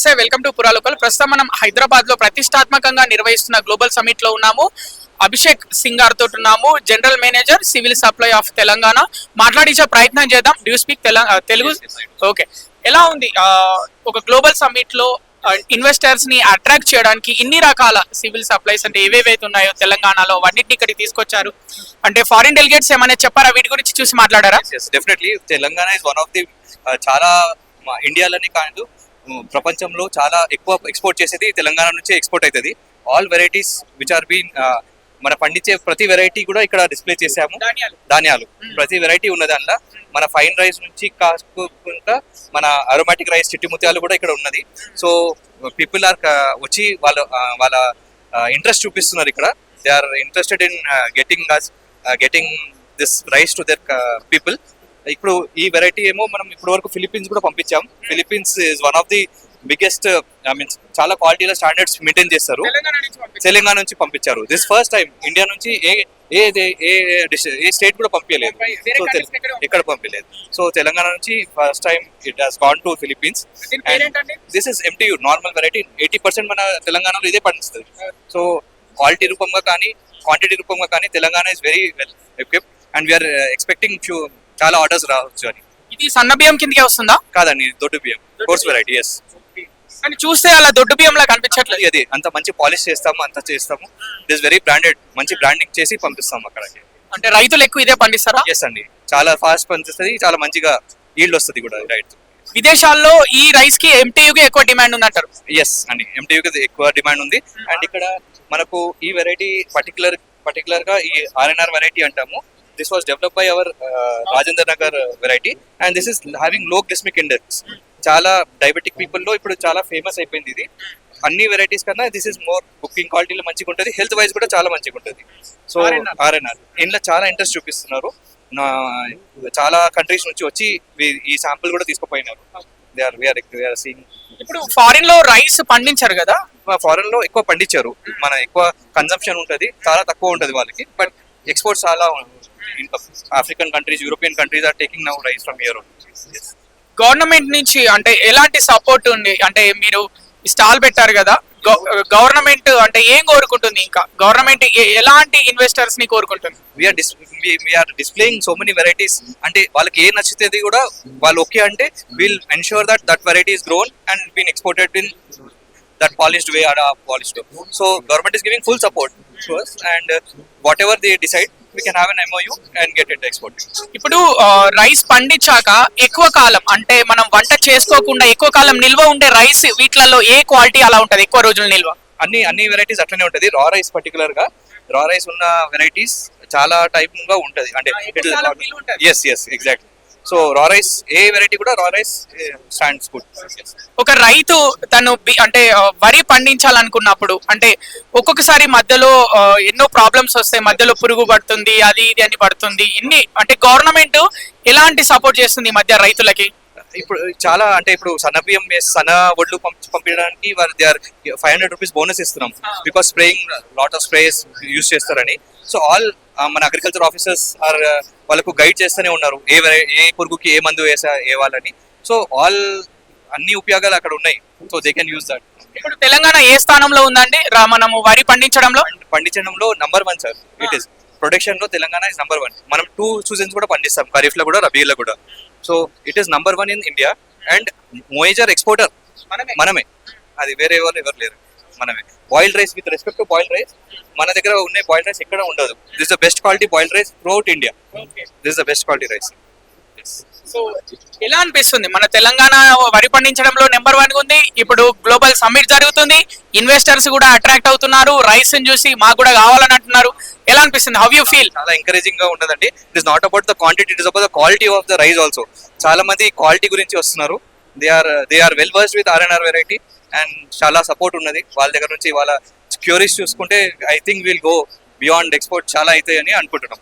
నమస్తే welcome to పురాలోకల్. ప్రస్తుతం మనం హైదరాబాద్లో ప్రతిష్టాత్మకంగా నిర్వహిస్తున్న గ్లోబల్ సమిట్లో ఉన్నాము. అభిషేక్ సింగ్ గారితో ఉన్నాము. General manager civil supply of Telangana. మాట్లాడించే ప్రయత్నం చేద్దాం. డ్యూ స్పీక్ తెలుగు ఓకే ఎలా ఉంది ఆ, ఒక గ్లోబల్ సమిట్లో ఇన్వెస్టర్స్ని అట్రాక్ట్ చేయడానికి ఇన్ని రకాల సివిల్ సప్లైస్ అంటే ఏవేవైతే ఉన్నాయో తెలంగాణలో అవన్నిటిని ఇక్కడికి తీసుకొచ్చారు? అంటే ఫారిన్ డెలిగేట్స్ ఏమైనా చెప్పారా? వీటి గురించి చూసి మాట్లాడారా? Definitely Telangana is one of the చాలా ఇండియాలోనే కాదు. ప్రపంచంలో చాలా ఎక్కువ ఎక్స్పోర్ట్ చేసేది తెలంగాణ నుంచే ఎక్స్పోర్ట్ అవుతుంది all varieties which are been మన పండించే ప్రతి వెరైటీ కూడా ఇక్కడ డిస్ప్లే చేసాము ధాన్యాలు. ప్రతి వెరైటీ ఉన్నది అందులో మన ఫైన్ రైస్ నుంచి కాకుండా మన అరోమాటిక్ రైస్ చిట్టి ముత్యాలు కూడా ఇక్కడ ఉన్నది. సో పీపుల్ ఆర్ వచ్చి వాళ్ళ వాళ్ళ ఇంట్రెస్ట్ చూపిస్తున్నారు ఇక్కడ. They are interested in getting getting this rice to other people ఇప్పుడు ఈ వెరైటీ ఏమో మనం ఇప్పటి వరకు ఫిలిపీన్స్ కూడా పంపించాం. Philippines is one of the biggest I means చాలా క్వాలిటీలో స్టాండర్డ్స్ మెయింటైన్ చేస్తారు. తెలంగాణ నుంచి పంపించారు. దిస్ ఫస్ట్ టైం ఇండియా నుంచి ఏ ఏ ఏ- ఏ స్టేట్ కూడా పంపించలేదు. సో ఎక్కడ పంపించలేదు. సో తెలంగాణ నుంచి first time it has gone to Philippines దీని పేరేంటండి? This is MTU normal variety eighty percent మన తెలంగాణలో ఇదే పండిస్తుంది సో క్వాలిటీ రూపంగా కానీ క్వాంటిటీ రూపంగా కానీ Telangana is very well equipped and we're expecting చాలా ఆర్డర్స్ రావచ్చు అని. ఇది సన్న బియ్యం కిందకే వస్తుందా? కాదండి దొడ్డు బియ్యం. కోర్స్ వెరైటీ ఎస్ కానీ చూస్తే అలా దొడ్డు బియ్యం లా కనిపించట్లేదు. అది అంత మంచి పాలిష్ చేస్తాము అంత చేస్తాము. ఇట్ ఇస్ వెరీ బ్రాండెడ్ మంచి బ్రాండింగ్ చేసి పంపిస్తాం అక్కడికి. అంటే రైతులు ఎక్కువ ఇదే పండిస్తారా? ఎస్ అండి. చాలా ఫాస్ట్ పనిచేస్తుంది చాలా మంచిగా ఈల్డ్ వస్తుంది కూడా రైట్ విదేశాల్లో ఈ రైస్కి ఎంటీయూకి ఎక్కువ డిమాండ్ ఉందంటారు. ఎస్ అండి. ఎంటీయూకి ఎక్కువ డిమాండ్ ఉంది. అండ్ ఇక్కడ మనకు ఈ వెరైటీ పర్టికులర్ పర్టికులర్గా ఈ ఆర్ఎన్ఆర్ వెరైటీ అంటాము. This was develop by our Rajendra Nagar variety and this is హ్యావింగ్లో glycemic index చాలా డయాబెటిక్ పీపుల్లో ఇప్పుడు చాలా ఫేమస్ అయిపోయింది ఇది. అన్ని వెరైటీస్ కన్నా దిస్ ఇస్ మోర్ కుకింగ్ క్వాలిటీలో మంచిగా ఉంటుంది. హెల్త్ వైజ్ కూడా చాలా మంచిగా ఉంటుంది. సో. ఆర్ఎన్ఆర్ ఇందులో చాలా ఇంట్రెస్ట్ చూపిస్తున్నారు. నా చాలా కంట్రీస్ నుంచి వచ్చి ఈ శాంపుల్ కూడా తీసుకుపోయినారు. They are we're we're seeing ఇప్పుడు ఫారిన్లో రైస్ పండించారు కదా? ఫారెన్లో ఎక్కువ పండించారు. మన ఎక్కువ కన్సంప్షన్ ఉంటది. చాలా తక్కువ ఉంటది వాళ్ళకి. బట్ ఎక్స్పోర్ట్స్ చాలా African countries European countries are taking now rice from government నుంచి అంటే ఎలాంటి సపోర్ట్ ఉంది? అంటే మీరు స్టాల్ పెట్టారు కదా గవర్నమెంట్ అంటే ఏం కోరుకుంటుంది ఇంకా? గవర్నమెంట్ ఎలాంటి ఇన్వెస్టర్స్ని కోరుకుంటుంది? We're dis we're displaying so many varieties అంటే వాళ్ళకి ఏ నచ్చుతుంది కూడా వాళ్ళు ఓకే అంటే will ensure that that variety is grown and been exported in that polished way or polished so government is giving full support and whatever they decide we can have an MOU and get it export ఇప్పుడు rice పండించాక ఎక్కువ కాలం అంటే మనం వంట చేసుకోకుండా ఎక్కువ కాలం నిల్వ ఉండే రైస్ వీటిలలో ఏ క్వాలిటీ అలా ఉంటది? ఎక్కువ రోజులు నిల్వ? అన్ని అన్ని వెరైటీస్ అట్లనే ఉంటది. రా రైస్ పర్టికులర్గా రా రైస్ ఉన్న వెరైటీస్ చాలా టైప్గా ఉంటది. అంటే. Yes yes exact so raw rice ఏ వెరైటీ కూడా రా రైస్ స్టాండ్స్ గుడ్ ఒక రైతు తను బి- అంటే వరి పండించాలనుకున్నప్పుడు అంటే ఒక్కొక్కసారి మధ్యలో ఎన్నో ప్రాబ్లమ్స్ వస్తాయి. మధ్యలో పురుగు పడుతుంది అది ఇది అని పడుతుంది. ఇన్ని అంటే గవర్నమెంట్ ఎలాంటి సపోర్ట్ చేస్తుంది ఈ మధ్య రైతులకి? ఇప్పుడు చాలా అంటే ఇప్పుడు సన్న బియ్యం సన్న ఒడ్లు పంపి- పంపించడానికి వారు they are five hundred rupees bonus ఇస్తున్నాం. Because spraying lot of sprays use చేస్తారని. సో ఆల్ మన అగ్రికల్చర్ ఆఫీసర్స్ ఆర్ వాళ్ళకు గైడ్ చేస్తూనే ఉన్నారు. ఏ ఏ పురుగుకి ఏ మందు వేసా ఏ వాళ్ళని సో ఆల్ అన్ని ఉపయోగాలు అక్కడ ఉన్నాయి. So they can use that. ఇప్పుడు తెలంగాణ ఏ స్థానంలో ఉందండి? మనము వరి పండించడంలో? పండించడంలో number one sir. It is ప్రొడక్షన్లో తెలంగాణ ఇస్ నంబర్ వన్ మనం టూ సీజన్స్ కూడా పండిస్తాం. ఖరీఫ్లో కూడా రబీలో కూడా. So it is number one in India and major exporter మనమే. అది వేరే వాళ్ళు ఎవరు లేరు. మనమే. Boiled rice with respect to boiled rice మన దగ్గర ఉన్న బాయిల్డ్ రైస్ ఎక్కడ ఉండదు. This the best quality boiled rice throughout India this the best quality rice so ఎలా అనిపిస్తుంది? మన తెలంగాణ వరి పండించడంలో నెంబర్ వన్ ఉంది. ఇప్పుడు గ్లోబల్ సమ్మిట్ జరుగుతుంది. ఇన్వెస్టర్స్ కూడా అట్రాక్ట్ అవుతున్నారు. రైస్ చూసి మాకు కూడా కావాలని అంటున్నారు. ఎలా అనిపిస్తుంది? హౌ యూ ఫీల్ చాలా ఎంకరేజింగ్గా ఉండదండి it is not about the quantity it is about the quality of the rice also చాలా మంది క్వాలిటీ గురించి వస్తున్నారు. They are they are well versed with RNR variety and చాలా సపోర్ట్ ఉన్నది. వాళ్ళ దగ్గర నుంచి వాళ్ళ క్యూరీస్ చూసుకుంటే I think will go beyond export చాలా అవుతాయని అనుకుంటున్నాం.